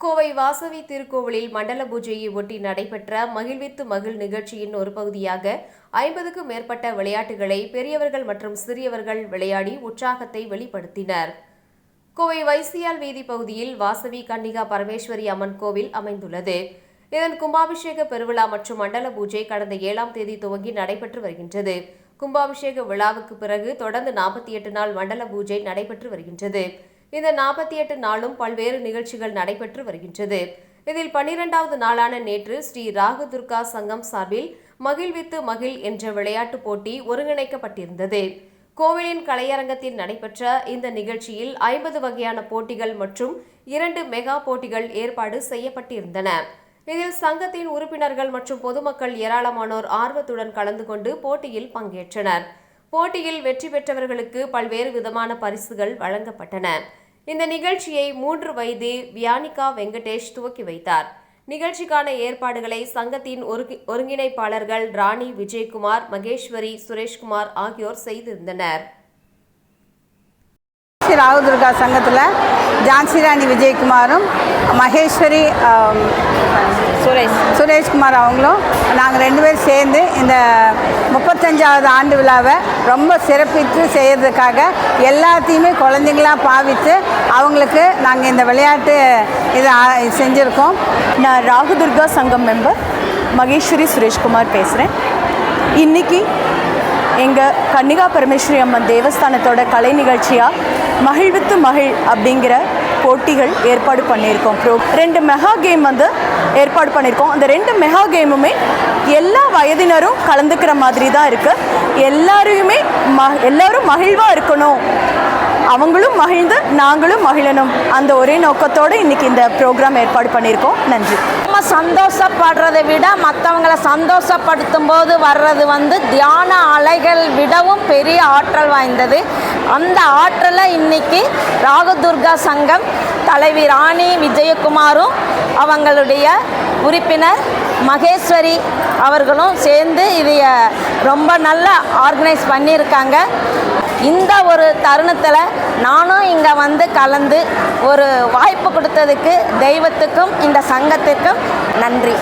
கோவை வாசவி திருக்கோவிலில் மண்டல பூஜையை ஒட்டி நடைபெற்ற மகிழ்வித்து மகிழ் நிகழ்ச்சியின் ஒரு பகுதியாக ஐம்பதுக்கும் மேற்பட்ட விளையாட்டுகளை பெரியவர்கள் மற்றும் சிறியவர்கள் விளையாடி உற்சாகத்தை வெளிப்படுத்தினர். கோவை வைசியால் வீதி பகுதியில் வாசவி கன்னிகா பரமேஸ்வரி அம்மன் கோவில் அமைந்துள்ளது. இதன் கும்பாபிஷேக பெருவிழா மற்றும் மண்டல பூஜை கடந்த ஏழாம் தேதி துவங்கி நடைபெற்று வருகின்றது. கும்பாபிஷேக விழாவுக்கு பிறகு தொடர்ந்து நாற்பத்தி எட்டு நாள் மண்டல பூஜை நடைபெற்று வருகின்றது. இந்த நாற்பத்தி எட்டு நாளும் பல்வேறு நிகழ்ச்சிகள் நடைபெற்று வருகின்றது. இதில் பன்னிரெண்டாவது நாளான நேற்று ஸ்ரீ ராகு துர்கா சங்கம் சார்பில் மகிழ்வித்து மகிழ் என்ற விளையாட்டுப் போட்டி ஒருங்கிணைக்கப்பட்டிருந்தது. கோவிலின் கலையரங்கத்தில் நடைபெற்ற இந்த நிகழ்ச்சியில் ஐம்பது வகையான போட்டிகள் மற்றும் இரண்டு மெகா போட்டிகள் ஏற்பாடு செய்யப்பட்டிருந்தன. இதில் சங்கத்தின் உறுப்பினர்கள் மற்றும் பொதுமக்கள் ஏராளமானோர் ஆர்வத்துடன் கலந்து கொண்டு போட்டியில் பங்கேற்றனர். போட்டியில் வெற்றி பெற்றவர்களுக்கு பல்வேறு விதமான பரிசுகள் வழங்கப்பட்டன. இந்த நிகழ்ச்சியை மூன்று வயது வியானிகா வெங்கடேஷ் துவக்கி வைத்தார். நிகழ்ச்சிக்கான ஏற்பாடுகளை சங்கத்தின் ஒருங்கி- ஒருங்கிணைப்பாளர்கள் ராணி விஜயகுமார் மகேஸ்வரி சுரேஷ்குமார் ஆகியோர் செய்திருந்தனர். ஸ்ரீ ராகுதுர்கா சங்கத்தில் ஜான்சி ராணி விஜயகுமாரும் மகேஸ்வரி சுரேஷ்குமார் அவங்களும் நாங்கள் ரெண்டு பேரும் சேர்ந்து இந்த முப்பத்தஞ்சாவது ஆண்டு விழாவை ரொம்ப சிறப்பித்து செய்கிறதுக்காக எல்லாத்தையுமே குழந்தைங்களா பாவித்து அவங்களுக்கு நாங்கள் இந்த விளையாட்டு இதை செஞ்சுருக்கோம். நான் ராகுதுர்கா சங்கம் மெம்பர் மகேஸ்வரி சுரேஷ்குமார் பேசுகிறேன் இன்னைக்கு எங்கள் கன்னிகா பரமேஸ்வரி அம்மன் தேவஸ்தானத்தோட கலை நிகழ்ச்சியாக மகிழ்வித்து மகிழ் அப்படிங்கிற போட்டிகள் ஏற்பாடு பண்ணியிருக்கோம். ப்ரோ ரெண்டு மெகா கேம் வந்து ஏற்பாடு பண்ணியிருக்கோம். அந்த ரெண்டு மெகா கேமுமே எல்லா வயதினரும் கலந்துக்கிற மாதிரி தான் இருக்குது எல்லாரையுமே ம எல்லாரும் மகிழ்வாக இருக்கணும். அவங்களும் மகிழ்ந்து நாங்களும் மகிழணும். அந்த ஒரே நோக்கத்தோடு இன்றைக்கி இந்த ப்ரோக்ராம் ஏற்பாடு பண்ணியிருக்கோம். நன்றி. நம்ம சந்தோஷப்படுறதை விட மற்றவங்களை சந்தோஷப்படுத்தும் போது வர்றது வந்து தியான அலைகள் விடவும் பெரிய ஆற்றல் வாய்ந்தது. அந்த ஆற்றலை இன்னைக்கு ராகதுர்கா சங்கம் தலைவி ராணி விஜயகுமாரும் அவங்களுடைய உறுப்பினர் மகேஸ்வரி அவர்களும் சேர்ந்து இதைய ரொம்ப நல்லா ஆர்கனைஸ் பண்ணியிருக்காங்க. இந்த ஒரு தருணத்தில் நானும் இங்கே வந்து கலந்து ஒரு வாய்ப்பு கொடுத்ததுக்கு தெய்வத்துக்கும் இந்த சங்கத்திற்கும் நன்றி.